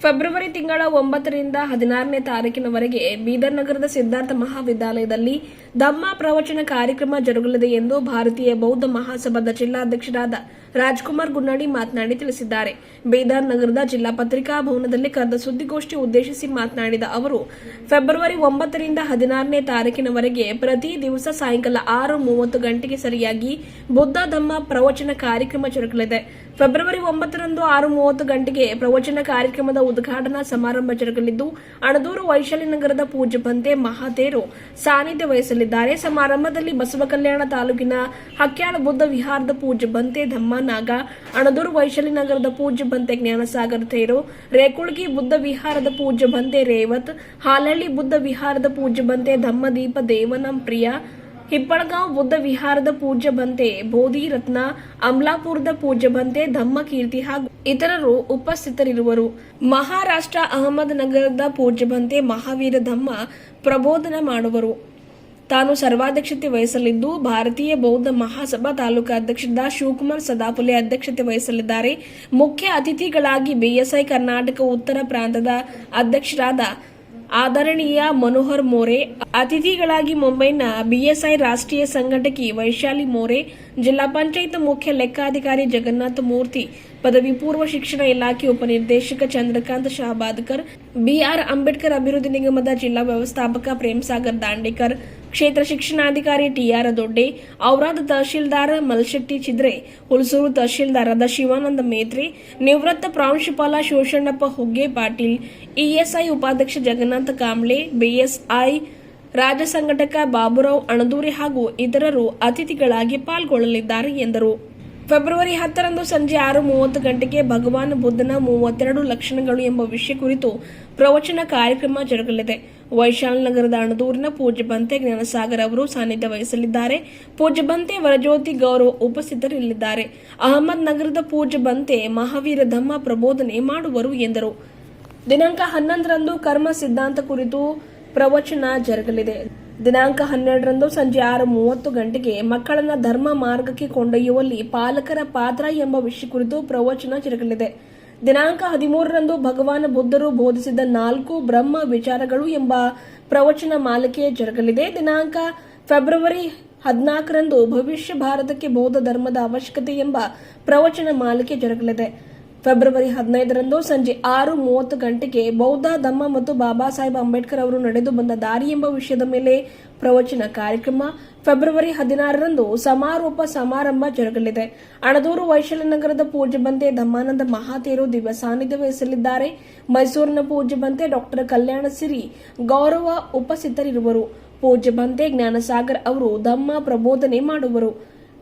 February ತಿಂಗಳ ಒಂಬತ್ತರಿಂದ ಹದಿನಾರನೇ ತಾರೀಕಿನವರೆಗೆ ಬೀದರ್ ನಗರದ ಸಿದ್ಧಾರ್ಥ ಮಹಾವಿದ್ಯಾಲಯದಲ್ಲಿ ಧಮ್ಮ ಪ್ರವಚನ ಕಾರ್ಯಕ್ರಮ ಜರುಗಲಿದೆ ಎಂದು ಭಾರತೀಯ ಬೌದ್ಧ ಮಹಾಸಭಾದ ಜಿಲ್ಲಾಧ್ಯಕ್ಷರಾದ ರಾಜ್ಕುಮಾರ್ ಗುನ್ನಾಡಿ ಮಾತನಾಡಿ ತಿಳಿಸಿದ್ದಾರೆ. ಬೇದಾರ್ ನಗರದ ಜಿಲ್ಲಾ ಪತ್ರಿಕಾ ಭವನದಲ್ಲಿ ಕರೆದ ಸುದ್ದಿಗೋಷ್ಠಿ ಉದ್ದೇಶಿಸಿ ಮಾತನಾಡಿದ ಅವರು, ಫೆಬ್ರವರಿ ಒಂಬತ್ತರಿಂದ ಹದಿನಾರನೇ ತಾರೀಕಿನವರೆಗೆ ಪ್ರತಿ ದಿವಸ ಸಾಯಂಕಾಲ ಆರು ಮೂವತ್ತು ಗಂಟೆಗೆ ಸರಿಯಾಗಿ ಬುದ್ಧ ಧಮ್ಮ ಪ್ರವಚನ ಕಾರ್ಯಕ್ರಮ ಜರುಗಲಿದೆ. ಫೆಬ್ರವರಿ ಒಂಬತ್ತರಂದು ಆರು ಮೂವತ್ತು ಗಂಟೆಗೆ ಪ್ರವಚನ ಕಾರ್ಯಕ್ರಮದ ಉದ್ಘಾಟನಾ ಸಮಾರಂಭ ಜರುಗಲಿದ್ದು, ಅಣದೂರು ವೈಶಾಲಿ ನಗರದ ಪೂಜ್ಯ ಬಂತೆ ಮಹಾತೇರು ಸಾನ್ನಿಧ್ಯ ವಹಿಸಲಿದ್ದಾರೆ. ಸಮಾರಂಭದಲ್ಲಿ ಬಸವ ಕಲ್ಯಾಣ ತಾಲೂಕಿನ ಹಕ್ಯಾಳ ಬುದ್ಧ ವಿಹಾರದ ಪೂಜ್ಯ ಬಂತೆ ಧಮ್ಮ ನಾಗ ಅಣದೂರು ವೈಶಾಲಿ ನಗರದ ಪೂಜ್ಯ ಬಂತೆ ಜ್ಞಾನಸಾಗರ ತೇರು, ರೇಕುಳ್ಗಿ ಬುದ್ಧ ವಿಹಾರದ ಪೂಜ್ಯ ಬಂತೆ ರೇವತ್ ಹಾಲಹಳ್ಳಿ ಬುದ್ಧ ವಿಹಾರದ ಪೂಜ್ಯ ಬಂತೆ ಧಮ್ಮದೀಪ ದೇವನಂ ಪ್ರಿಯ, ಹಿಪ್ಪಳಗಾಂವ್ ಬುದ್ಧ ವಿಹಾರದ ಪೂಜ್ಯ ಬಂತೆ ಬೋಧಿ ರತ್ನ, ಅಮ್ಲಾಪುರದ ಪೂಜ್ಯ ಬಂತೆ ಧಮ್ಮ ಕೀರ್ತಿ ಹಾಗೂ ಇತರರು ಉಪಸ್ಥಿತರಿರುವರು. ಮಹಾರಾಷ್ಟ್ರ ಅಹಮದ್ ನಗರದ ಪೂಜ್ಯ ಬಂತೆ ಮಹಾವೀರ ಧಮ್ಮ ಪ್ರಬೋಧನ ಮಾಡುವರು. ತಾನು ಸರ್ವಾಧ್ಯಕ್ಷತೆ ವಹಿಸಲಿದ್ದು ಭಾರತೀಯ ಬೌದ್ಧ ಮಹಾಸಭಾ ತಾಲೂಕು ಅಧ್ಯಕ್ಷದ ಶಿವಕುಮಾರ್ ಸದಾಪುಲೆ ಅಧ್ಯಕ್ಷತೆ ವಹಿಸಲಿದ್ದಾರೆ. ಮುಖ್ಯ ಅತಿಥಿಗಳಾಗಿ ಬಿಎಸ್ಐ ಕರ್ನಾಟಕ ಉತ್ತರ ಪ್ರಾಂತದ ಅಧ್ಯಕ್ಷರಾದ ಆದರಣೀಯ ಮನೋಹರ್ ಮೋರೆ, ಅತಿಥಿಗಳಾಗಿ ಮುಂಬೈನ ಬಿಎಸ್ಐ ರಾಷ್ಟ್ರೀಯ ಸಂಘಟಕಿ ವೈಶಾಲಿ ಮೋರೆ, ಜಿಲ್ಲಾ ಪಂಚಾಯತ್ ಮುಖ್ಯ ಲೆಕ್ಕಾಧಿಕಾರಿ ಜಗನ್ನಾಥ ಮೂರ್ತಿ, ಪದವಿ ಪೂರ್ವ ಶಿಕ್ಷಣ ಇಲಾಖೆ ಉಪನಿರ್ದೇಶಕ ಚಂದ್ರಕಾಂತ್ ಶಹಬಾದ್ಕರ್, ಬಿಆರ್ ಅಂಬೇಡ್ಕರ್ ಅಭಿವೃದ್ಧಿ ನಿಗಮದ ಜಿಲ್ಲಾ ವ್ಯವಸ್ಥಾಪಕ ಪ್ರೇಮ್ಸಾಗರ್ ದಾಂಡೇಕರ್ ಕ್ಷೇತ್ರ ಶಿಕ್ಷಣಾಧಿಕಾರಿ ಟಿಆರ್ ದೊಡ್ಡೆ, ಔರಾದ್ ತಹಶೀಲ್ದಾರ್ ಮಲ್ಶೆಟ್ಟಿ ಚಿದ್ರೆ, ಹುಲಸೂರು ತಹಶೀಲ್ದಾರಾದ ಶಿವಾನಂದ ಮೇತ್ರಿ, ನಿವೃತ್ತ ಪ್ರಾಂಶುಪಾಲ ಶಿವಶಣ್ಣಪ್ಪ ಹುಗ್ಗೆ ಪಾಟೀಲ್ ಇಎಸ್ಐ ಉಪಾಧ್ಯಕ್ಷ ಜಗನ್ನಾಥ ಕಾಂಬ್ಳೆ ಬಿಎಸ್ಐ ರಾಜ್ಯ ಸಂಘಟಕ ಬಾಬುರಾವ್ ಅಣದೂರಿ ಹಾಗೂ ಇತರರು ಅತಿಥಿಗಳಾಗಿ ಪಾಲ್ಗೊಳ್ಳಲಿದ್ದಾರೆ ಎಂದರು. ಫೆಬ್ರವರಿ ಹತ್ತರಂದು ಸಂಜೆ ಆರು ಮೂವತ್ತು ಗಂಟೆಗೆ ಭಗವಾನ್ ಬುದ್ಧನ ಮೂವತ್ತೆರಡು ಲಕ್ಷಣಗಳು ಎಂಬ ವಿಷಯ ಕುರಿತು ಪ್ರವಚನ ಕಾರ್ಯಕ್ರಮ ಜರುಗಲಿದೆ. ವೈಶಾಲ್ ನಗರದ ಅಣದೂರಿನ ಪೂಜ್ಯ ಬಂತೆ ಜ್ಞಾನಸಾಗರ್ ಅವರು ಸಾನ್ನಿಧ್ಯ ವಹಿಸಲಿದ್ದಾರೆ. ಪೂಜ್ಯ ಬಂತೆ ವರಜ್ಯೋತಿ ಗೌರವ ಉಪಸ್ಥಿತರಿರಲಿದ್ದಾರೆ ಅಹಮದ್ ನಗರದ ಪೂಜ್ಯ ಬಂತೆ ಮಹಾವೀರ ಧಮ್ಮ ಪ್ರಬೋಧನೆ ಮಾಡುವರು ಎಂದರು. ದಿನಾಂಕ ಹನ್ನೊಂದರಂದು ಕರ್ಮ ಸಿದ್ಧಾಂತ ಕುರಿತು ಪ್ರವಚನ ಜರುಗಲಿದೆ. ದಿನಾಂಕ ಹನ್ನೆರಡರಂದು ಸಂಜೆ ಆರು ಮೂವತ್ತು ಗಂಟೆಗೆ ಮಕ್ಕಳನ್ನ ಧರ್ಮ ಮಾರ್ಗಕ್ಕೆ ಕೊಂಡೊಯ್ಯುವಲ್ಲಿ ಪಾಲಕರ ಪಾತ್ರ ಎಂಬ ವಿಷಯ ಕುರಿತು ಪ್ರವಚನ ಜರುಗಲಿದೆ. ದಿನಾಂಕ ಹದಿಮೂರರಂದು ಭಗವಾನ್ ಬುದ್ಧರು ಬೋಧಿಸಿದ ನಾಲ್ಕು ಬ್ರಹ್ಮ ವಿಚಾರಗಳು ಎಂಬ ಪ್ರವಚನ ಮಾಲಿಕೆ ಜರುಗಲಿದೆ. ದಿನಾಂಕ ಫೆಬ್ರವರಿ ಹದಿನಾಲ್ಕರಂದು ಭವಿಷ್ಯ ಭಾರತಕ್ಕೆ ಬೌದ್ಧ ಧರ್ಮದ ಅವಶ್ಯಕತೆ ಎಂಬ ಪ್ರವಚನ ಮಾಲಿಕೆ ಜರುಗಲಿದೆ. ಫೆಬ್ರವರಿ ಹದಿನೈದರಂದು ಸಂಜೆ ಆರು ಮೂವತ್ತು ಗಂಟೆಗೆ ಬೌದ್ಧ ಧಮ್ಮ ಮತ್ತು ಬಾಬಾ ಸಾಹೇಬ್ ಅಂಬೇಡ್ಕರ್ ಅವರು ನಡೆದು ಬಂದ ದಾರಿ ಎಂಬ ವಿಷಯದ ಮೇಲೆ ಪ್ರವಚನ ಕಾರ್ಯಕ್ರಮ ಫೆಬ್ರವರಿ ಹದಿನಾರರಂದು ಸಮಾರೋಪ ಸಮಾರಂಭ ಜರುಗಲಿದೆ. ಅಣದೂರು ವೈಶಾಲಿ ನಗರದ ಪೂಜ್ಯ ಬಂತೆ ಧಮ್ಮಾನಂದ ಮಹಾತೇರು ದಿವ್ಯ ಸಾನ್ನಿಧ್ಯ ವಹಿಸಲಿದ್ದಾರೆ. ಮೈಸೂರಿನ ಪೂಜ್ಯ ಬಂತೆ ಡಾಕ್ಟರ್ ಕಲ್ಯಾಣ ಸಿರಿ ಗೌರವ ಉಪಸ್ಥಿತರಿರುವರು. ಪೂಜ್ಯ ಬಂತೆ ಜ್ಞಾನಸಾಗರ್ ಅವರು ಧಮ್ಮ ಪ್ರಬೋಧನೆ ಮಾಡುವರು.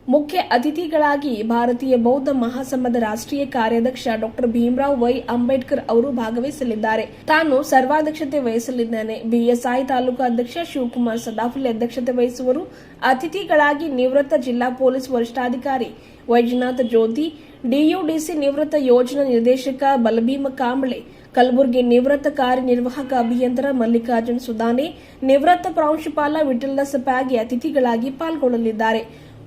ಮುಖ್ಯ ಅತಿಥಿಗಳಾಗಿ ಭಾರತೀಯ ಬೌದ್ಧ ಮಹಾಸಂಘದ ರಾಷ್ಟ್ರೀಯ ಕಾರ್ಯಾಧ್ಯಕ್ಷ ಡಾಕ್ಟರ್ ಭೀಮರಾವ್ ವೈ. ಅಂಬೇಡ್ಕರ್ ಅವರು ಭಾಗವಹಿಸಲಿದ್ದಾರೆ. ತಾನು ಸರ್ವಾಧ್ಯಕ್ಷತೆ ವಹಿಸಲಿದ್ದಾನೆ. ಬಿಎಸ್ಐ ತಾಲೂಕು ಅಧ್ಯಕ್ಷ ಶಿವಕುಮಾರ್ ಸದಾಫುಲಿ ಅಧ್ಯಕ್ಷತೆ ವಹಿಸುವರು. ಅತಿಥಿಗಳಾಗಿ ನಿವೃತ್ತ ಜಿಲ್ಲಾ ಪೊಲೀಸ್ ವರಿಷ್ಠಾಧಿಕಾರಿ ವೈಜನಾಥ್ ಜ್ಯೋತಿ ಡಿಯುಡಿಸಿ ನಿವೃತ್ತ ಯೋಜನಾ ನಿರ್ದೇಶಕ ಬಲಭೀಮ ಕಾಂಬಳೆ, ಕಲಬುರಗಿ ನಿವೃತ್ತ ಕಾರ್ಯನಿರ್ವಾಹಕ ಅಭಿಯಂತರ ಮಲ್ಲಿಕಾರ್ಜುನ್ ಸುದಾನೆ ನಿವೃತ್ತ ಪ್ರಾಂಶುಪಾಲ ವಿಠಲ್ದಾಸ ಪ್ಯಾಗಿ ಅತಿಥಿಗಳಾಗಿ ಪಾಲ್ಗೊಳ್ಳಲಿದ್ದಾರೆ.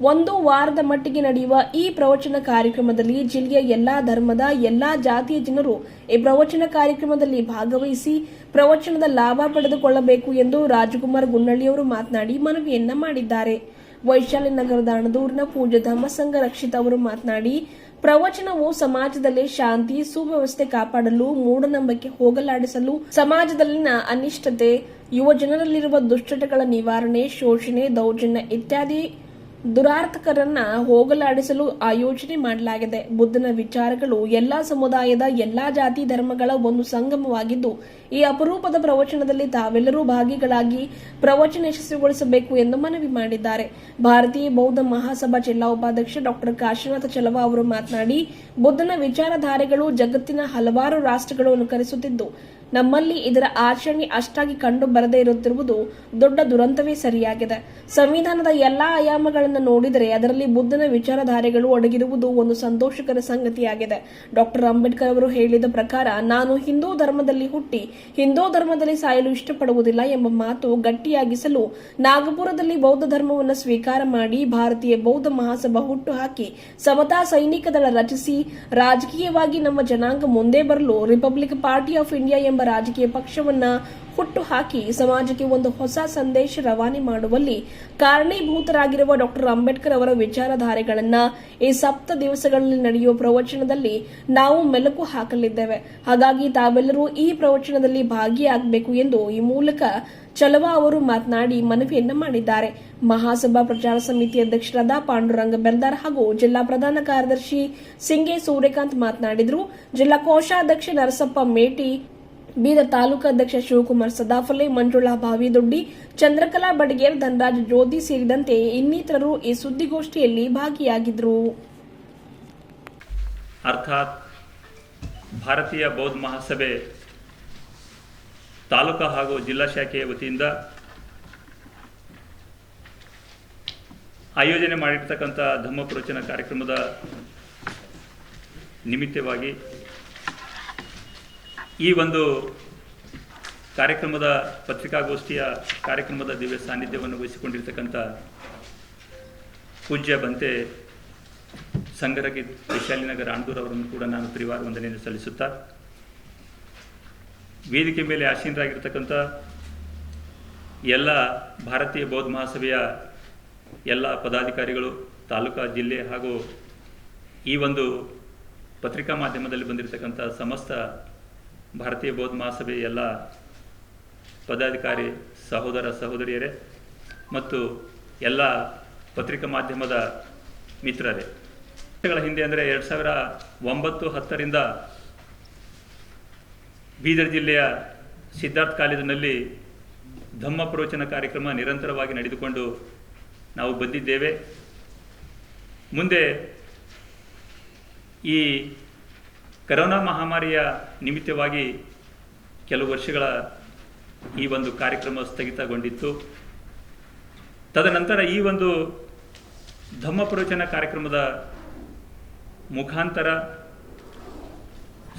ಒಂದು ವಾರದ ಮಟ್ಟಿಗೆ ನಡೆಯುವ ಈ ಪ್ರವಚನ ಕಾರ್ಯಕ್ರಮದಲ್ಲಿ ಜಿಲ್ಲೆಯ ಎಲ್ಲಾ ಧರ್ಮದ, ಎಲ್ಲಾ ಜಾತಿಯ ಜನರು ಈ ಪ್ರವಚನ ಕಾರ್ಯಕ್ರಮದಲ್ಲಿ ಭಾಗವಹಿಸಿ ಪ್ರವಚನದ ಲಾಭ ಪಡೆದುಕೊಳ್ಳಬೇಕು ಎಂದು ರಾಜಕುಮಾರ್ ಗುನ್ನಳ್ಳಿಯವರು ಮಾತನಾಡಿ ಮನವಿಯನ್ನ ಮಾಡಿದ್ದಾರೆ. ವೈಶಾಲಿ ನಗರದ ಅಣದೂರಿನ ಪೂಜ್ಯ ಧಮ್ಮಸಂಘ ರಕ್ಷಿತ ಅವರು ಮಾತನಾಡಿ, ಪ್ರವಚನವು ಸಮಾಜದಲ್ಲಿ ಶಾಂತಿ, ಸುವ್ಯವಸ್ಥೆ ಕಾಪಾಡಲು, ಮೂಢನಂಬಿಕೆ ಹೋಗಲಾಡಿಸಲು ಸಮಾಜದಲ್ಲಿನ ಅನಿಷ್ಟತೆ, ಯುವ ಜನರಲ್ಲಿರುವ ದುಶ್ಚಟಗಳ ನಿವಾರಣೆ, ಶೋಷಣೆ, ದೌರ್ಜನ್ಯ ಇತ್ಯಾದಿ ದುರಾರ್ಥಕರನ್ನ ಹೋಗಲಾಡಿಸಲು ಆಯೋಜನೆ ಮಾಡಲಾಗಿದೆ. ಬುದ್ಧನ ವಿಚಾರಗಳು ಎಲ್ಲಾ ಸಮುದಾಯದ ಎಲ್ಲಾ ಜಾತಿ ಧರ್ಮಗಳ ಒಂದು ಸಂಗಮವಾಗಿದ್ದು, ಈ ಅಪರೂಪದ ಪ್ರವಚನದಲ್ಲಿ ತಾವೆಲ್ಲರೂ ಭಾಗಿಗಳಾಗಿ ಪ್ರವಚನ ಯಶಸ್ವಿಗೊಳಿಸಬೇಕು ಎಂದು ಮನವಿ ಮಾಡಿದ್ದಾರೆ. ಭಾರತೀಯ ಬೌದ್ಧ ಮಹಾಸಭಾ ಜಿಲ್ಲಾ ಉಪಾಧ್ಯಕ್ಷ ಡಾಕ್ಟರ್ ಕಾಶಿನಾಥ ಚಲವ ಅವರು ಮಾತನಾಡಿ, ಬುದ್ಧನ ವಿಚಾರಧಾರೆಗಳು ಜಗತ್ತಿನ ಹಲವಾರು ರಾಷ್ಟ್ರಗಳು ಅನುಕರಿಸುತ್ತಿದ್ದು ನಮ್ಮಲ್ಲಿ ಇದರ ಆಚರಣೆ ಅಷ್ಟಾಗಿ ಕಂಡು ಬರದೇ ಇರುತ್ತಿರುವುದು ದೊಡ್ಡ ದುರಂತವೇ ಸರಿಯಾಗಿದೆ. ಸಂವಿಧಾನದ ಎಲ್ಲಾ ಆಯಾಮಗಳನ್ನು ನೋಡಿದರೆ ಅದರಲ್ಲಿ ಬುದ್ಧನ ವಿಚಾರಧಾರೆಗಳು ಅಡಗಿರುವುದು ಒಂದು ಸಂತೋಷಕರ ಸಂಗತಿಯಾಗಿದೆ. ಡಾಕ್ಟರ್ ಅಂಬೇಡ್ಕರ್ ಅವರು ಹೇಳಿದ ಪ್ರಕಾರ, ನಾನು ಹಿಂದೂ ಧರ್ಮದಲ್ಲಿ ಹುಟ್ಟಿ, ಹಿಂದೂ ಧರ್ಮದಲ್ಲಿ ಸಾಯಲು ಇಷ್ಟಪಡುವುದಿಲ್ಲ ಎಂಬ ಮಾತು ಗಟ್ಟಿಯಾಗಿಸಲು ನಾಗಪುರದಲ್ಲಿ ಬೌದ್ಧ ಧರ್ಮವನ್ನು ಸ್ವೀಕಾರ ಮಾಡಿ ಭಾರತೀಯ ಬೌದ್ಧ ಮಹಾಸಭಾ ಹುಟ್ಟು ಹಾಕಿ, ಸಮತಾ ಸೈನಿಕ ದಳ ರಚಿಸಿ, ರಾಜಕೀಯವಾಗಿ ನಮ್ಮ ಜನಾಂಗ ಮುಂದೆ ಬರಲು ರಿಪಬ್ಲಿಕ್ ಪಾರ್ಟಿ ಆಫ್ ಇಂಡಿಯಾ ಎಂಬ ರಾಜಕೀಯ ಪಕ್ಷವನ್ನ ಹುಟ್ಟು ಹಾಕಿ ಸಮಾಜಕ್ಕೆ ಒಂದು ಹೊಸ ಸಂದೇಶ ರವಾನೆ ಮಾಡುವಲ್ಲಿ ಕಾರಣೀಭೂತರಾಗಿರುವ ಡಾಕ್ಟರ್ ಅಂಬೇಡ್ಕರ್ ಅವರ ವಿಚಾರಧಾರೆಗಳನ್ನ ಈ ಸಪ್ತ ದಿವಸಗಳಲ್ಲಿ ನಡೆಯುವ ಪ್ರವಚನದಲ್ಲಿ ನಾವು ಮೆಲುಕು ಹಾಕಲಿದ್ದೇವೆ. ಹಾಗಾಗಿ ತಾವೆಲ್ಲರೂ ಈ ಪ್ರವಚನದಲ್ಲಿ ಭಾಗಿಯಾಗಬೇಕು ಎಂದು ಈ ಮೂಲಕ ಚಲವ ಅವರು ಮಾತನಾಡಿ ಮನವಿಯನ್ನು ಮಾಡಿದ್ದಾರೆ. ಮಹಾಸಭಾ ಪ್ರಚಾರ ಸಮಿತಿ ಅಧ್ಯಕ್ಷರಾದ ಪಾಂಡುರಂಗ ಬೆಲ್ದಾರ್ ಹಾಗೂ ಜಿಲ್ಲಾ ಪ್ರಧಾನ ಕಾರ್ಯದರ್ಶಿ ಸಿಂಗೆ ಸೂರ್ಯಕಾಂತ್ ಮಾತನಾಡಿದರು. ಜಿಲ್ಲಾ ಕೋಶಾಧ್ಯಕ್ಷ ನರಸಪ್ಪ ಮೇಟಿ ಬೀದರ್ ತಾಲೂಕಾಧ್ಯಕ್ಷ ಶಿವಕುಮಾರ್ ಸದಾಫಲೆ, ಮಂಜುಳಾ ಬಾವಿದೊಡ್ಡಿ ಚಂದ್ರಕಲಾ ಬಡಗೇರ್ ಧನರಾಜ್ ಜ್ಯೋತಿ ಸೇರಿದಂತೆ ಇನ್ನಿತರರು ಈ ಸುದ್ದಿಗೋಷ್ಠಿಯಲ್ಲಿ ಭಾಗಿಯಾಗಿದ್ದರು ಅರ್ಥಾತ್ ಭಾರತೀಯ ಬೌದ್ಧ ಮಹಾಸಭೆ ತಾಲೂಕಾ ಹಾಗೂ ಜಿಲ್ಲಾ ಶಾಖೆಯ ವತಿಯಿಂದ ಆಯೋಜನೆ ಮಾಡಿರ್ತಕ್ಕಂಥ ಧಮ್ಮ ಪ್ರವಚನ ಕಾರ್ಯಕ್ರಮದ ನಿಮಿತ್ತವಾಗಿ ಈ ಒಂದು ಕಾರ್ಯಕ್ರಮದ ಪತ್ರಿಕಾಗೋಷ್ಠಿಯ ಕಾರ್ಯಕ್ರಮದ ದಿವ್ಯ ಸಾನ್ನಿಧ್ಯವನ್ನು ವಹಿಸಿಕೊಂಡಿರ್ತಕ್ಕಂಥ ಪೂಜ್ಯ ಬಂತೆ ಸಂಗರಗಿ ವಿಶಾಲಿನಗರ ಆಂಡೂರ್ ಅವರನ್ನು ಕೂಡ ನಾನು ಪರಿವಾರ ವಂದನೆಯನ್ನು ಸಲ್ಲಿಸುತ್ತಾ ವೇದಿಕೆ ಮೇಲೆ ಆಸೀನರಾಗಿರ್ತಕ್ಕಂಥ ಎಲ್ಲ ಭಾರತೀಯ ಬೌದ್ಧ ಮಹಾಸಭೆಯ ಎಲ್ಲ ಪದಾಧಿಕಾರಿಗಳು, ತಾಲೂಕಾ, ಜಿಲ್ಲೆ ಹಾಗೂ ಈ ಒಂದು ಪತ್ರಿಕಾ ಮಾಧ್ಯಮದಲ್ಲಿ ಬಂದಿರತಕ್ಕಂಥ ಸಮಸ್ತ ಭಾರತೀಯ ಬೌದ್ಧ ಮಹಾಸಭೆ ಎಲ್ಲ ಪದಾಧಿಕಾರಿ ಸಹೋದರ ಸಹೋದರಿಯರೇ ಮತ್ತು ಎಲ್ಲ ಪತ್ರಿಕಾ ಮಾಧ್ಯಮದ ಮಿತ್ರರೇ. ವರ್ಷಗಳ ಹಿಂದೆ ಅಂದರೆ ಎರಡು ಸಾವಿರ ಒಂಬತ್ತು ಹತ್ತರಿಂದ ಬೀದರ್ ಜಿಲ್ಲೆಯ ಸಿದ್ಧಾರ್ಥ ಕಾಲೇಜಿನಲ್ಲಿ ಧಮ್ಮ ಪ್ರವಚನ ಕಾರ್ಯಕ್ರಮ ನಿರಂತರವಾಗಿ ನಡೆದುಕೊಂಡು ನಾವು ಬಂದಿದ್ದೇವೆ. ಮುಂದೆ ಈ ಕರೋನಾ ಮಹಾಮಾರಿಯ ನಿಮಿತ್ತವಾಗಿ ಕೆಲವು ವರ್ಷಗಳ ಈ ಒಂದು ಕಾರ್ಯಕ್ರಮ ಸ್ಥಗಿತಗೊಂಡಿತ್ತು. ತದನಂತರ ಈ ಒಂದು ಧಮ್ಮ ಪ್ರವಚನ ಕಾರ್ಯಕ್ರಮದ ಮುಖಾಂತರ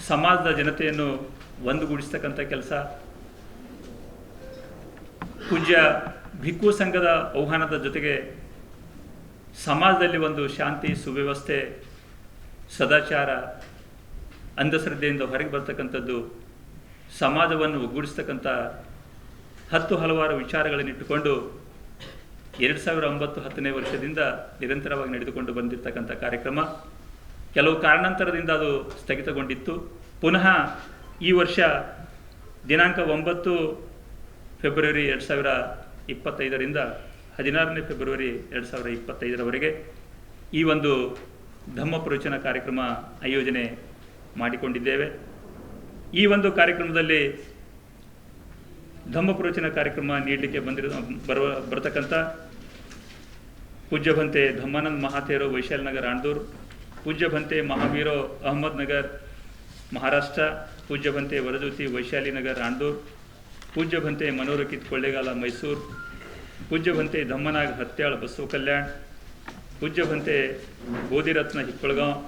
ಸಮಾಜದ ಜನತೆಯನ್ನು ಒಂದುಗೂಡಿಸ್ತಕ್ಕಂಥ ಕೆಲಸ. ಪೂಜ್ಯ ಭಿಕ್ಕು ಸಂಘದ ಆಹ್ವಾನದ ಜೊತೆಗೆ ಸಮಾಜದಲ್ಲಿ ಒಂದು ಶಾಂತಿ ಸುವ್ಯವಸ್ಥೆ, ಸದಾಚಾರ ಅಂಧಶ್ರದ್ಧೆಯಿಂದ ಹೊರಗೆ ಬರ್ತಕ್ಕಂಥದ್ದು, ಸಮಾಜವನ್ನು ಒಗ್ಗೂಡಿಸ್ತಕ್ಕಂಥ ಹತ್ತು ಹಲವಾರು ವಿಚಾರಗಳನ್ನಿಟ್ಟುಕೊಂಡು ಎರಡು ಸಾವಿರ ಒಂಬತ್ತು ಹತ್ತನೇ ವರ್ಷದಿಂದ ನಿರಂತರವಾಗಿ ನಡೆದುಕೊಂಡು ಬಂದಿರತಕ್ಕಂಥ ಕಾರ್ಯಕ್ರಮ. ಕೆಲವು ಕಾರಣಾಂತರದಿಂದ ಅದು ಸ್ಥಗಿತಗೊಂಡಿತ್ತು. ಪುನಃ ಈ ವರ್ಷ ದಿನಾಂಕ ಒಂಬತ್ತು ಫೆಬ್ರವರಿ ಎರಡು ಸಾವಿರ ಇಪ್ಪತ್ತೈದರಿಂದ ಹದಿನಾರನೇ ಫೆಬ್ರವರಿ ಎರಡು ಸಾವಿರ ಇಪ್ಪತ್ತೈದರವರೆಗೆ ಈ ಒಂದು ಧಮ್ಮ ಪ್ರವಚನ ಕಾರ್ಯಕ್ರಮ ಆಯೋಜನೆ ಮಾಡಿಕೊಂಡಿದ್ದೇವೆ. ಈ ಒಂದು ಕಾರ್ಯಕ್ರಮದಲ್ಲಿ ಧಮ್ಮ ಪ್ರವಚನ ಕಾರ್ಯಕ್ರಮ ನೀಡಲಿಕ್ಕೆ ಬಂದಿರೋ, ಬರುವ, ಬರತಕ್ಕಂಥ ಪೂಜ್ಯ ಭಂತೆ ಧಮ್ಮಾನಂದ್ ಮಹಾತೇರೋ ವೈಶಾಲ್ ನಗರ್ ಪೂಜ್ಯ ಭಂತೆ ಮಹಾವೀರೋ ಅಹಮದ್ ನಗರ್ ಮಹಾರಾಷ್ಟ್ರ ಪೂಜ್ಯ ಭಂತೆ ವರಜ್ಯೋತಿ ವೈಶಾಲಿ ನಗರ್ ಆಂಡೂರ್ ಪೂಜ್ಯ ಭಂತೆ ಮನೋರಕಿತ್ ಕೊಳ್ಳೇಗಾಲ ಮೈಸೂರು ಪೂಜ್ಯ ಭಂತೆ ಧಮ್ಮನಾಗ್ ಹತ್ಯಾಳ್ ಬಸವ ಕಲ್ಯಾಣ್ ಪೂಜ್ಯ ಭಂತೆ ಬೋಧಿರತ್ನ ಹಿಪ್ಪಳಗಾಂವ್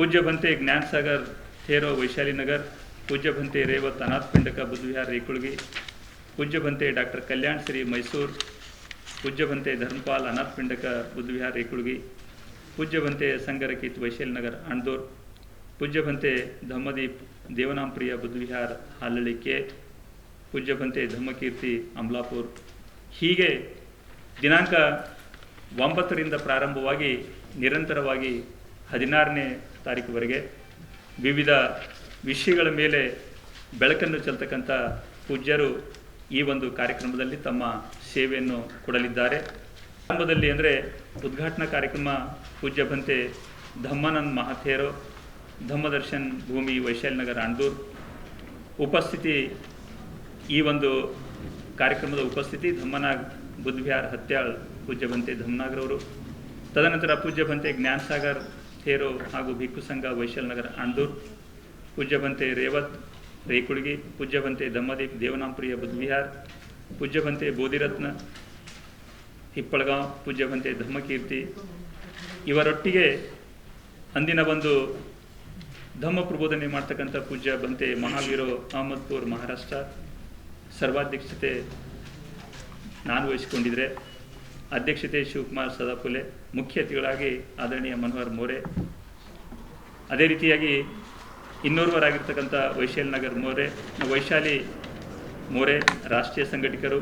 ಪೂಜ್ಯ ಭಂತೆ ಜ್ಞಾನ್ ಸಾಗರ್ ಥೇರೋ ವೈಶಾಲಿ ನಗರ್, ಪೂಜ್ಯ ಭಂತೆ ರೇವತ್ ಅನಾಥ್ ಪಿಂಡಕ ಬುದ್ಧವಿಹಾರ ರೇಕುಳ್ಗಿ, ಪೂಜ್ಯ ಭಂತೆ ಡಾಕ್ಟರ್ ಕಲ್ಯಾಣ್ ಶ್ರೀ ಮೈಸೂರು, ಪೂಜ್ಯ ಭಂತೆ ಧರ್ಮಪಾಲ್ ಅನಾಥ್ ಪಿಂಡಕ ಬುದ್ಧವಿಹಾರ ರೇಕುಳ್ಗಿ, ಪೂಜ್ಯ ಭಂತೆ ಸಂಗರಕಿತ್ ವೈಶಾಲಿ ನಗರ್ ಅಣ್ದೂರ್ ಪೂಜ್ಯ ಭಂತೆ ಧಮ್ಮದೀಪ್ ದೇವನಾಂಪ್ರಿಯ ಬುದ್ಧವಿಹಾರ್ ಹಾಲಳಿಕೆ ಪೂಜ್ಯ ಭಂತೆ ಧಮ್ಮಕೀರ್ತಿ ಅಮ್ಲಾಪುರ್. ಹೀಗೆ ದಿನಾಂಕ ಒಂಬತ್ತರಿಂದ ಪ್ರಾರಂಭವಾಗಿ ನಿರಂತರವಾಗಿ ಹದಿನಾರನೇ ತಾರೀಕುವರೆಗೆ ವಿವಿಧ ವಿಷಯಗಳ ಮೇಲೆ ಬೆಳಕನ್ನು ಚೆಲ್ತಕ್ಕಂಥ ಪೂಜ್ಯರು ಈ ಒಂದು ಕಾರ್ಯಕ್ರಮದಲ್ಲಿ ತಮ್ಮ ಸೇವೆಯನ್ನು ಕೊಡಲಿದ್ದಾರೆ. ಆರಂಭದಲ್ಲಿ ಅಂದರೆ ಉದ್ಘಾಟನಾ ಕಾರ್ಯಕ್ರಮ ಪೂಜ್ಯ ಭಂತೆ ಧಮ್ಮಾನಂದ್ ಮಹಾಥೇರು, ಧಮ್ಮದರ್ಶನ್ ಭೂಮಿ ವೈಶಾಲಿನಗರ ಆಂಡೂರ್ ಉಪಸ್ಥಿತಿ ಈ ಒಂದು ಕಾರ್ಯಕ್ರಮದ ಉಪಸ್ಥಿತಿ ಧಮ್ಮನಾಗ್ ಬುದ್ಧವಿಹಾರ್ ಹತ್ಯಾಳ್ ಪೂಜ್ಯ ಭಂತೆ ಧಮ್ನಾಗ್ರವರು. ತದನಂತರ ಪೂಜ್ಯ ಭಂತೆ ಜ್ಞಾನ್ ಥೇರೋ ಹಾಗೂ ಭಿಕ್ಕು ಸಂಘ ವೈಶಾಲನಗರ ಅಂದೂರ್ ಪೂಜ್ಯಬಂತೆ ರೇವತ್, ರೇಕುಳ್ಗಿ ಪೂಜ್ಯಬಂತೆ ದಮ್ಮದೀಪ್ ದೇವನಾಂಪುರಿಯ ಬುದ್ವಿಹಾರ್ ಪೂಜ್ಯಬಂತೆ ಬೋಧಿರತ್ನ ಹಿಪ್ಪಳಗಾಂವ್ ಪೂಜ್ಯಬಂತೆ ಧಮ್ಮಕೀರ್ತಿ ಇವರೊಟ್ಟಿಗೆ ಅಂದಿನ ಒಂದು ಧಮ್ಮ ಪ್ರಬೋಧನೆ ಮಾಡ್ತಕ್ಕಂಥ ಪೂಜ್ಯ ಬಂತೆ ಮಹಾವೀರೋ ಅಹಮದ್ಪುರ್ ಮಹಾರಾಷ್ಟ್ರ ಸರ್ವಾಧ್ಯಕ್ಷತೆ ನಾನು ವಹಿಸಿಕೊಂಡಿದ್ರೆ. ಅಧ್ಯಕ್ಷತೆ ಶಿವಕುಮಾರ್ ಸದಾಪುಲೆ ಮುಖ್ಯ ಅತಿಥಿಗಳಾಗಿ ಆದರಣೀಯ ಮನೋಹರ್ ಮೋರೆ. ಅದೇ ರೀತಿಯಾಗಿ ಇನ್ನೋರ್ವರಾಗಿರ್ತಕ್ಕಂಥ ವೈಶಾಲಿ ನಗರ್ ಮೋರೆ, ವೈಶಾಲಿ ಮೋರೆ, ರಾಷ್ಟ್ರೀಯ ಸಂಘಟಕರು,